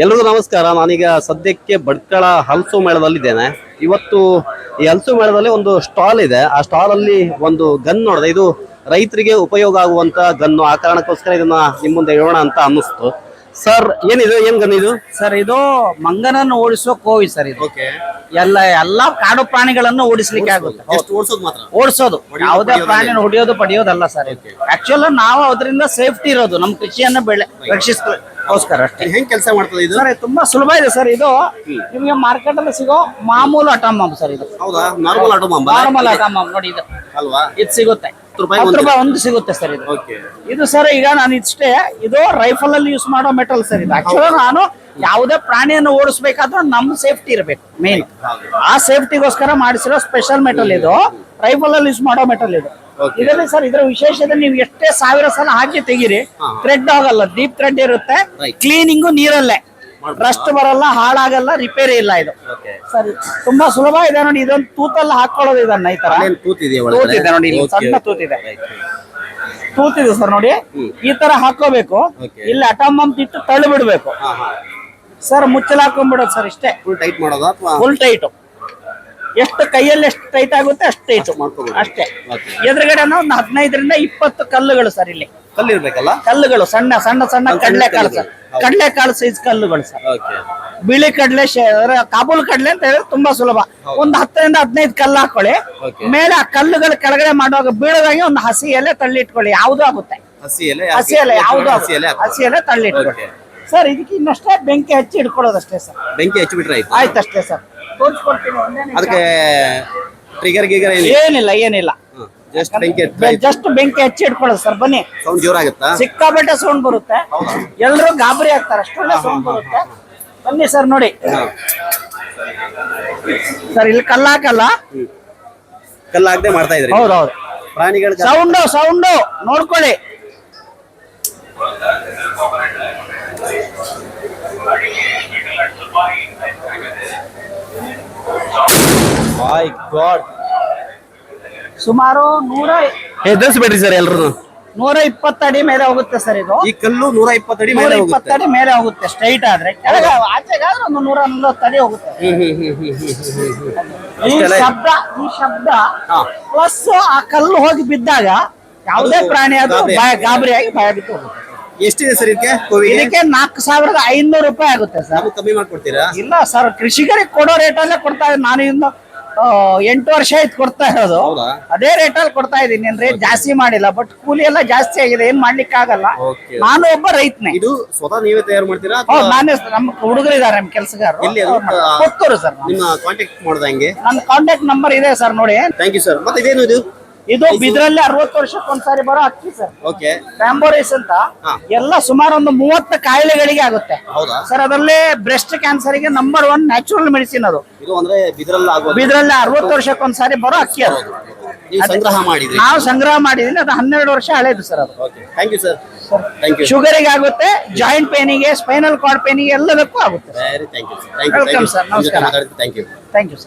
ಎಲ್ರಿಗೂ ನಮಸ್ಕಾರ. ನಾನೀಗ ಸದ್ಯಕ್ಕೆ ಭಟ್ಕಳ ಹಲಸು ಮೇಳದಲ್ಲಿದ್ದೇನೆ. ಇವತ್ತು ಈ ಹಲಸು ಮೇಳದಲ್ಲಿ ಒಂದು ಸ್ಟಾಲ್ ಇದೆ. ಆ ಸ್ಟಾಲ್ ಅಲ್ಲಿ ಒಂದು ಗನ್ ನೋಡಿದೆ. ಇದು ರೈತರಿಗೆ ಉಪಯೋಗ ಆಗುವಂತ ಗನ್ನು ಆ ಕಾರಣಕ್ಕೋಸ್ಕರ ಇದನ್ನ ನಿಮ್ಮ ಮುಂದೆ ಹೇಳೋಣ ಅಂತ ಅನ್ನಿಸ್ತು. ಸರ್ ಏನಿದು? ಏನ್ ಗನ್ ಇದು? ಸರ್ ಇದು ಮಂಗನನ್ನು ಓಡಿಸೋ ಕೋವಿ ಸರ್ ಇದು. ಎಲ್ಲ ಎಲ್ಲ ಕಾಡು ಪ್ರಾಣಿಗಳನ್ನು ಓಡಿಸ್ಲಿಕ್ಕೆ ಆಗುತ್ತೆ. ಓಡಿಸೋದು ಯಾವುದೇ ಪ್ರಾಣಿನ ಹೊಡಿಯೋದು ಪಡೆಯೋದಲ್ಲ ಸರ್ ಆಕ್ಚುಲ್ ನಾವು ಅದರಿಂದ ಸೇಫ್ಟಿ ಇರೋದು. ನಮ್ಮ ಕೃಷಿಯನ್ನು ಬೆಳೆ ರಕ್ಷಿಸ್ಕೋಸ್ಕರ ಅಷ್ಟೇ. ಹೆಂಗ್ ಕೆಲಸ ಮಾಡ್ತದೆ ಇದು? ಸರ್ ಇದು ತುಂಬಾ ಸುಲಭ ಇದೆ ಸರ್ ಇದು ನಿಮಗೆ ಮಾರ್ಕೆಟ್ ಅಲ್ಲಿ ಸಿಗೋ ಮಾಮೂಲು ಅಟಮ್ ಸರ್ ಇದು. ಹೌದಾ? ನಾರ್ಮಲ್ ಆಟೋ ಮಾಂಬ ನಾರ್ಮಲ್ ಅಟಮ್ ನೋಡಿ ಇದು. ಅಲ್ವಾ? ಇದು ಸಿಗುತ್ತೆ. ಹತ್ತು ರೂಪಾಯಿ ಒಂದು ಸಿಗುತ್ತೆ ಸರ್ ಇದು. ಇದು ಸರ್ ಈಗ ನಾನು ಇಷ್ಟೇ ಇದು ರೈಫಲ್ ಅಲ್ಲಿ ಯೂಸ್ ಮಾಡೋ ಮೆಟಲ್ ಸರ್ ಇದು. ಆಕ್ಚುಲಿ ನಾನು ಯಾವುದೇ ಪ್ರಾಣಿಯನ್ನು ಓಡಿಸ್ಬೇಕಾದ್ರೂ ನಮ್ ಸೇಫ್ಟಿ ಇರಬೇಕು ಮೇನ್ ಆ ಸೇಫ್ಟಿಗೋಸ್ಕರ ಮಾಡಿಸಿರೋ ಸ್ಪೆಷಲ್ ಮೆಟಲ್ ಇದು. ರೈಫಲ್ ಅಲ್ಲಿ ಯೂಸ್ ಮಾಡೋ ಮೆಟಲ್ ಇದು. ಇದರಲ್ಲಿ ಸರ್ ಇದರ ವಿಶೇಷತೆ ನೀವು ಎಷ್ಟೇ ಸಾವಿರ ಸಲ ಹಾಕಿ ತೆಗೀರಿ ಥ್ರೆಡ್ ಆಗಲ್ಲ ಡೀಪ್ ಥ್ರೆಡ್ ಇರುತ್ತೆ. ಕ್ಲೀನಿಂಗು ನೀರಲ್ಲೇ. ರಸ್ಟ್ ಬರಲ್ಲ ಹಾಳಾಗಲ್ಲ ರಿಪೇರಿ ಇಲ್ಲ ಇದು. ಸರಿ ತುಂಬಾ ಸುಲಭ ಇದೆ ನೋಡಿ ಇದೊಂದು ತೂತಲ್ಲ ಹಾಕೊಳ್ಳೋದು ಇದನ್ನ ಈ ತರ. ತೂತಿದೆ ನೋಡಿ ಇಲ್ಲಿ ಸಣ್ಣ ತೂತಿದೆ. ತೂತಿದೆ ಸರ್ ನೋಡಿ ಈ ತರ ಹಾಕೋಬೇಕು ಇಲ್ಲ ಅಂತ ಇಟ್ಟು ತಳ್ಳು ಬಿಡ್ಬೇಕು ಸರ್ ಮುಚ್ಚಲ್ ಹಾಕೊಂಡ್ಬಿಡೋದು ಸರ್ ಇಷ್ಟೇ. ಫುಲ್ ಟೈಟ್ ಮಾಡೋದು ಫುಲ್ ಟೈಟ್ ಎಷ್ಟು ಕೈಯಲ್ಲಿ ಎಷ್ಟು ಟೈಟ್ ಆಗುತ್ತೆ ಅಷ್ಟು ಟೈಟ್. ಅಷ್ಟೇ. ಎದುರುಗಡೆ ಒಂದು ಹದಿನೈದರಿಂದ ಇಪ್ಪತ್ತು ಕಲ್ಲುಗಳು ಸರ್ ಇಲ್ಲಿ. ಕಲ್ಲು ಇರ್ಬೇಕಲ್ಲ? ಕಲ್ಲುಗಳು ಸಣ್ಣ ಸಣ್ಣ ಸಣ್ಣ ಕಡಲೆಕಾಳು ಸರ್. ಕಡಲೆಕಾಳು ಸೈಜ್ ಕಲ್ಲುಗಳು ಸರ್. ಬಿಳಿ ಕಡಲೆ ಕಾಬೂಲ್ ಕಡಲೆ ಅಂತ ಹೇಳಿದ್ರೆ ತುಂಬಾ ಸುಲಭ. ಒಂದು ಹತ್ತರಿಂದ ಹದಿನೈದು ಕಲ್ಲು ಹಾಕೊಳ್ಳಿ. ಮೇಲೆ ಆ ಕಲ್ಲುಗಳು ಕೆಳಗಡೆ ಮಾಡುವಾಗ ಬೀಳದಾಗೆ ಒಂದು ಹಸಿ ಎಲೆ ತಳ್ಳಿ ಇಟ್ಕೊಳ್ಳಿ ಯಾವ್ದು ಆಗುತ್ತೆ. ಹಸಿ ಎಲೆ ಹಸಿ ಎಲೆ ಯಾವ್ದು ಹಸಿ ಎಲೆ ಹಾಕು. ಹಸಿ ಎಲೆ ತಳ್ಳಿ ಇಟ್ಕೊಳ್ಳಿ ಸರ್ ಇದಕ್ಕೆ ಇನ್ನಷ್ಟೇ ಬೆಂಕಿ ಹಚ್ಚಿ ಇಟ್ಕೊಳ್ಳೋದಷ್ಟೇ ಸರ್. ಬೆಂಕಿ ಹಚ್ಚಿ ಬಿಟ್ರೆ ಆಯ್ತು. ಆಯ್ತಷ್ಟೇ ಸರ್. ಅದಕ್ಕೆ ಟ್ರಿಗರ್ ಗಿಗರ್ ಏನಿಲ್ಲ? ಏನಿಲ್ಲ ಏನಿಲ್ಲ. ಜಸ್ಟ್ ಬೆಂಕಿ ಜಸ್ಟ್ ಬೆಂಕಿ ಹಚ್ಚಿ ಇಟ್ಕೊಳ್ಳೋದು ಸರ್ ಬನ್ನಿ. ಸೌಂಡ್ ಜೋರಾಗುತ್ತಾ ಸಿಕ್ಕಾಪಟ್ಟೆ ಸೌಂಡ್ ಬರುತ್ತೆ. ಎಲ್ಲರೂ ಗಾಬರಿ ಆಗ್ತಾರೆ ಅಷ್ಟೊಳ್ಳೆ ಸೌಂಡ್ ಬರುತ್ತೆ. ಬನ್ನಿ ಸರ್ ನೋಡಿ. ಸರ್ ಇಲ್ಲಿ ಕಲ್ಲಾಕಲ್ಲ? ಕಲ್ಲಾಗದೆ ಮಾಡ್ತಾ ಇದ್ರಿ. ಹೌದು ಪ್ರಾಣಿಗಳ ಸೌಂಡು ಸೌಂಡು ನೋಡ್ಕೊಳ್ಳಿ. ಗಾಡ್. ಸುಮಾರು ನೂರ ಹೆದರ್ಸ್ಬೇಡ್ರಿ ಸರ್ ಎಲ್ರು ನೂರ ಇಪ್ಪತ್ತಡಿ ಮೇಲೆ ಹೋಗುತ್ತೆ ಸರ್ ಇದು. ಈ ಕಲ್ಲು ನೂರ ಇಪ್ಪತ್ತಡಿ ನೂರ ಮೇಲೆ ಹೋಗುತ್ತೆ. ಇಪ್ಪತ್ತಡಿ ಮೇಲೆ ಹೋಗುತ್ತೆ ಸ್ಟ್ರೈಟ್ ಆದ್ರೆ. ಕೆಳಗೆ ಆಚೆಗಾದ್ರೆ ಒಂದು ನೂರ ನಲ್ವತ್ತು ಅಡಿ ಹೋಗುತ್ತೆ. ಹ್ಮ್ ಹ್ಮ್ ಹ್ಮ್ ಹ್ಮ್ ಹ್ಮ್ ಹ್ಮ್ ಹ್ಮ್. ಈ ಅಷ್ಟೆಲ್ಲ ಶಬ್ದ ಈ ಶಬ್ದ ಹಾ. ಪ್ಲಸ್ ಆ ಕಲ್ಲು ಹೋಗಿ ಬಿದ್ದಾಗ ಯಾವುದೇ ಅದು ಪ್ರಾಣಿ ಅದು ಗಾಬರಿ. ಭಯ ಗಾಬರಿಯಾಗಿ ಭಯ ಬಿಟ್ಟು ಹೋಗುತ್ತೆ. ಎಷ್ಟಿದೆ ಸರ್ ಇದಕ್ಕೆ ಕೋವಿಗೆ? ಇದಕ್ಕೆ ನಾಲ್ಕು ಸಾವಿರದ ಐನೂರು ರೂಪಾಯಿ ಆಗುತ್ತೆ ಸರ್. ಕಮ್ಮಿ ಮಾಡ್ಕೊಡ್ತೀರಾ? ಇಲ್ಲ ಸರ್ ಕೃಷಿಕರಿಗೆ ಕೊಡೋ ರೇಟಲ್ಲೇ ಕೊಡ್ತಾ ಇದ್ದೀನಿ ನಾನು ಇನ್ನು ಎಂಟು ವರ್ಷ ಆಯ್ತು ಕೊಡ್ತಾ ಇರೋದು. ಅದೇ ಅದೇ ಅಲ್ಲಿ ಕೊಡ್ತಾ ಇದೀನಿ ರೇಟ್ ಜಾಸ್ತಿ ಮಾಡಿಲ್ಲ ಬಟ್ ಕೂಲಿ ಎಲ್ಲ ಜಾಸ್ತಿ ಆಗಿದೆ ಏನ್ ಮಾಡ್ಲಿಕ್ಕೆ ಆಗಲ್ಲ. ನಾನು ಒಬ್ಬ ರೈತನೇ. ಇದು ಸ್ವತಃ ನೀವೇ ತಯಾರು ಮಾಡ್ತೀರಾ ನಾನೇ ನಮ್ಮ ಹುಡುಗರು ಇದಾರೆ ನಮ್ಮ ಕೆಲಸಗಾರರು? ಕೊತ್ತೂರು ಸರ್ ನಿಮ್ಮ ಕಾಂಟ್ಯಾಕ್ಟ್ ಮಾಡ್ದಂಗೆ ನನ್ನ ಕಾಂಟ್ಯಾಕ್ಟ್ ನಂಬರ್ ಇದೆ ಸರ್ ನೋಡಿ. ಥ್ಯಾಂಕ್ ಯು ಸರ್ ಮತ್ತೆ ಇದೇನು ಇದು? ಇದು ಬಿದ್ರಲ್ಲಿ ಅರವತ್ತು ವರ್ಷಕ್ಕೊಂದ್ಸಾರಿ ಬರೋ ಅಕ್ಕಿ ಸರ್. ಓಕೆ. ಅಂತ. ಎಲ್ಲ ಸುಮಾರು ಒಂದು ಮೂವತ್ತು ಕಾಯಿಲೆಗಳಿಗೆ ಆಗುತ್ತೆ. ಹೌದಾ? ಸರ್ ಅದರಲ್ಲಿ ಬ್ರೆಸ್ಟ್ ಕ್ಯಾನ್ಸರ್ಗೆ ನಂಬರ್ ಒನ್ ನ್ಯಾಚುರಲ್ ಮೆಡಿಸಿನ್ ಅದು. ಇದು ಅಂದ್ರೆ ಬಿದ್ರಲ್ಲ ಅರವತ್ತು ವರ್ಷಕ್ಕೊಂದ್ಸಾರಿ ಬರೋ ಅಕ್ಕಿ ಅದು. ನೀವು ಸಂಗ್ರಹ ಮಾಡಿದ್ರಿ. ನಾವು ಸಂಗ್ರಹ ಮಾಡಿದೀನಿ ಅದು ಹನ್ನೆರಡು ವರ್ಷ ಹಳೇದು ಸರ್ ಅದು. Thank you sir thank you ಶುಗರಿಗೆ ಆಗುತ್ತೆ ಜಾಯಿಂಟ್ ಪೇನಿಗೆ ಸ್ಪೈನಲ್ ಕಾರ್ಡ್ ಪೇನಿಗೆ ಎಲ್ಲದಕ್ಕೂ ಆಗುತ್ತೆ. Very thank you thank you Welcome, ನಮಸ್ಕಾರ. Thank you thank you sir